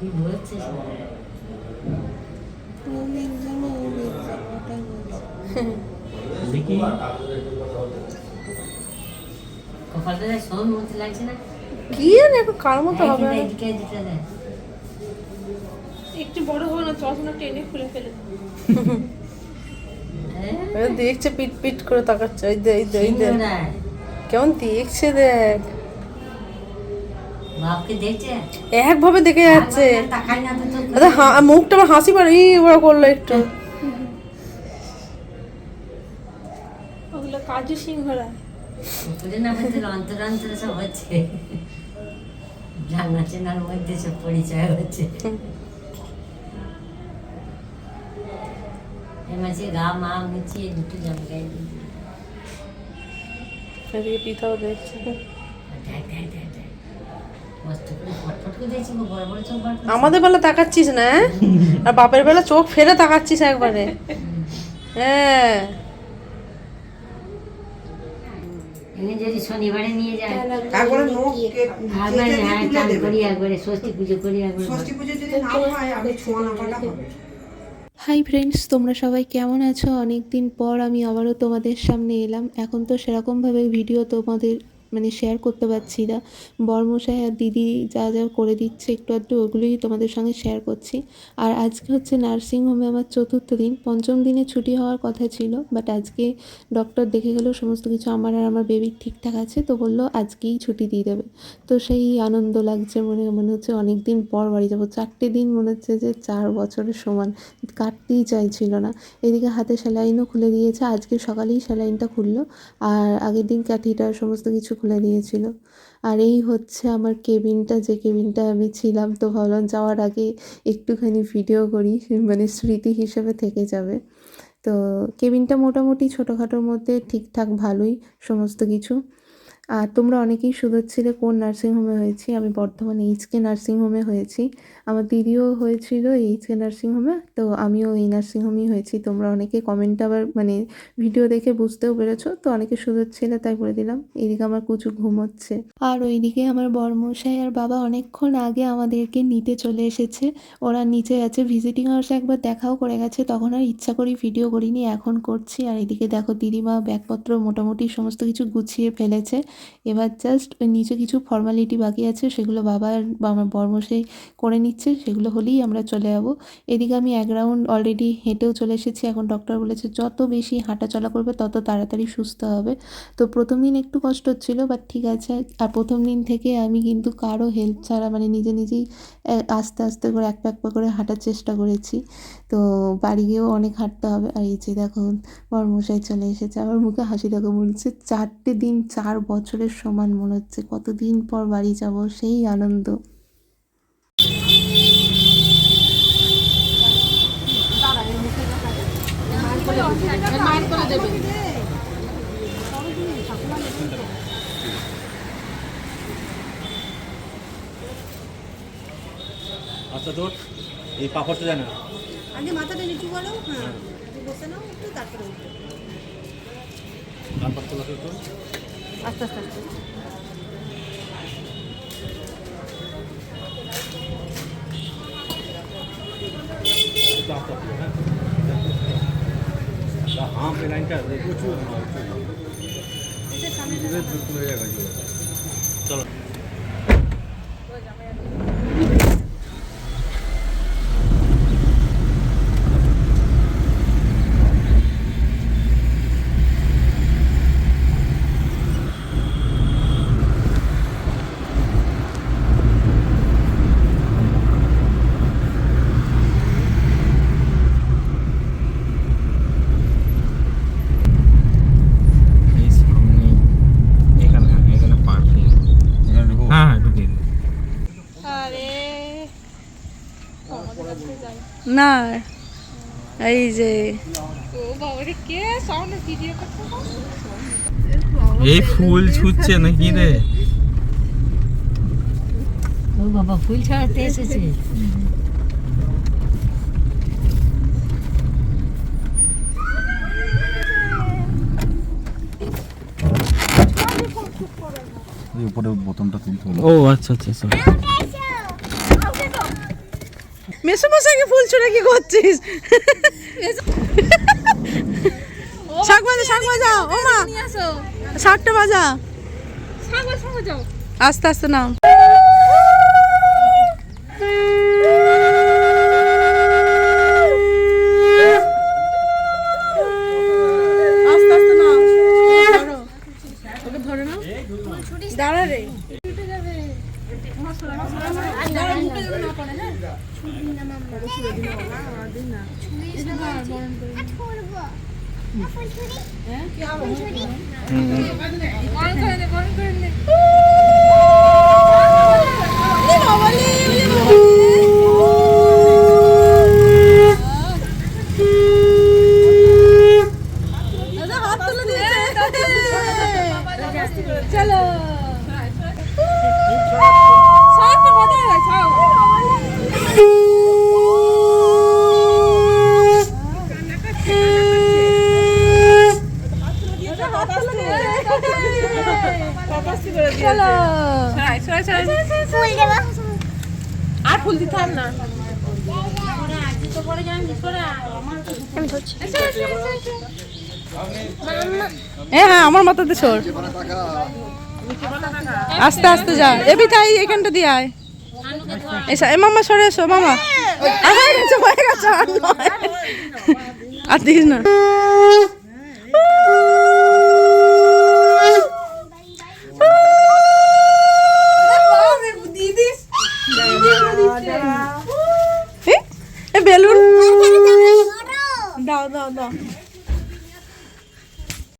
কি? দেখি। কার মতো হবে। একটু বড় হবে না চশমা টেনে খুলে ফেলে। হ্যাঁ, দেখছে পিট পিট করে তাকাচ্ছে। এই দে এই দে এই দে। কেমন দেখছে দেখ। একভাবে দেখে যাচ্ছে। মুখটা আমার হাসি পারে ই ওরা করল একটু। ওগুলো কাজু সিংহরা। সব হচ্ছে। জানা চেনার মধ্যে সব পরিচয় হচ্ছে। মাসে গা মা মুছিয়ে দুটো জামা গায়ে দিয়ে দিল। দেখছে। দেখ, দেখ, দেখ, আমাদের বেলা তাকাচ্ছিস না হ্যাঁ? আর বাপের বেলা চোখ ফেলে তাকাচ্ছিস একবারে। হ্যাঁ। যদি শনিবারে নিয়ে যায় তারপরে নোখ একবারে হ্যাঁ চান করি একবারে ষষ্ঠী পুজো করি একবারে। ষষ্ঠী পুজো যদি না হয় আগে ছোঁয়া নামাটা হবে। হাই ফ্রেন্ডস তোমরা সবাই কেমন আছো? অনেক দিন পর আমি আবারও তোমাদের সামনে এলাম। এখন তো সেরকমভাবে ভিডিও তোমাদের মানে শেয়ার করতে পারছি না। বরমশাই আর দিদি যা যা করে দিচ্ছে একটু আধটু ওগুলোই তোমাদের সঙ্গে শেয়ার করছি। আর আজকে হচ্ছে নার্সিংহোমে আমার চতুর্থ দিন। পঞ্চম দিনে ছুটি হওয়ার কথা ছিল বাট আজকে ডক্টর দেখে গেল সমস্ত কিছু আমার আর আমার বেবির ঠিকঠাক আছে, তো বলল আজকেই ছুটি দিয়ে দেবে। তো সেই আনন্দ লাগছে মনে মনে হচ্ছে অনেক দিন পর বাড়ি যাব। চারটে দিন মনে হচ্ছে যে চার বছরের সমান, কাটতেই চাইছিল না। এদিকে হাতে স্যালাইনও খুলে দিয়েছে, আজকে সকালেই স্যালাইনটা খুললো। আর আগের দিন ক্যাথিটার সমস্ত কিছু খুলে দিয়েছিল। আর এই হচ্ছে আমার কেবিনটা, যে কেবিনটা আমি ছিলাম তো ভাবলাম যাওয়ার আগে একটুখানি ভিডিও করি মানে স্মৃতি হিসেবে থেকে যাবে। তো কেবিনটা মোটামুটি ছোটোখাটোর মধ্যে ঠিকঠাক ভালোই, সমস্ত কিছু। আর তোমরা অনেকেই শুধোচ্ছিলে কোন নার্সিংহোমে হয়েছি। আমি বর্ধমান এইচকে নার্সিংহোমে হয়েছি। আমার দিদিও হয়েছিল এইচকে নার্সিংহোমে তো আমিও এই নার্সিংহোমেই হয়েছি। তোমরা অনেকে কমেন্ট আবার মানে ভিডিও দেখে বুঝতেও পেরেছ, তো অনেকে শুধোচ্ছিলে তাই বলে দিলাম। এইদিকে আমার কুচু ঘুমোচ্ছে। আর ওইদিকে আমার বর্মশাই আর বাবা অনেকক্ষণ আগে আমাদেরকে নিতে চলে এসেছে। ওরা নিচে আছে ভিজিটিং আওয়ার্সে একবার দেখাও করে গেছে, তখন আর ইচ্ছা করি ভিডিও করিনি, এখন করছি। আর এদিকে দেখো দিদিমা ব্যাগপত্র মোটামুটি সমস্ত কিছু গুছিয়ে ফেলেছে। এবার জাস্ট ওই নিচে কিছু ফর্মালিটি বাকি আছে, সেগুলো বাবা বা আমার বর্মশাই করে নিচ্ছে, সেগুলো হলেই আমরা চলে যাব। এদিকে আমি এক রাউন্ড অলরেডি হেঁটেও চলে এসেছি, এখন ডক্টর বলেছে যত বেশি হাঁটা চলা করবে তত তাড়াতাড়ি সুস্থ হবে। তো প্রথম দিন একটু কষ্ট হচ্ছিল বাট ঠিক আছে, আর প্রথম দিন থেকে আমি কিন্তু কারও হেল্প ছাড়া মানে নিজে নিজেই আস্তে আস্তে করে এক পা করে হাঁটার চেষ্টা করেছি। তো বাড়ি গিয়েও অনেক হাঁটতে হবে, আর এই যে দেখো বর্মশাই চলে এসেছে, আমার মুখে হাসি দেখো বলছে, চারটে দিন, চার বছরের সমান মনে হচ্ছে। কতদিন পর বাড়ি যাব সেই আনন্দ। আচ্ছা তোর এই পাপড়টা জানা আগে মাথাটা নিচু করো হ্যাঁ বসে নাও একটু তারপরে উঠো আস্তে আস্তে আস্তে একটু আস্তে আস্তে হ্যাঁ हाँ पे लाइन का প্রচুর চলো এই না এই যে এই ফুল ছুটছে নাকি রে? ও বাবা ফুল ছাড়াতে এসেছে। উপরে বোতামটা তুলতে হলো ও আচ্ছা আচ্ছা মেসোমশাইকে ফুল ছুঁড়ে কি করছিস? শাক বাজা শাক বাজা ও মা। শাকটা বাজা আস্তে আস্তে নাও আস্তে আস্তে নাও ধরো। ওকে ধরে নাও দাঁড়া রে গরম করে নে গরম করে নে চলো সাথে বাদে ছাও চলো আর ফুল দিতে হবে না হ্যাঁ আস্তে আস্তে যা। এবি তাই এখানটা দিয়ে আয়। এ মামা সরে এসো মামা আর দিস না। no。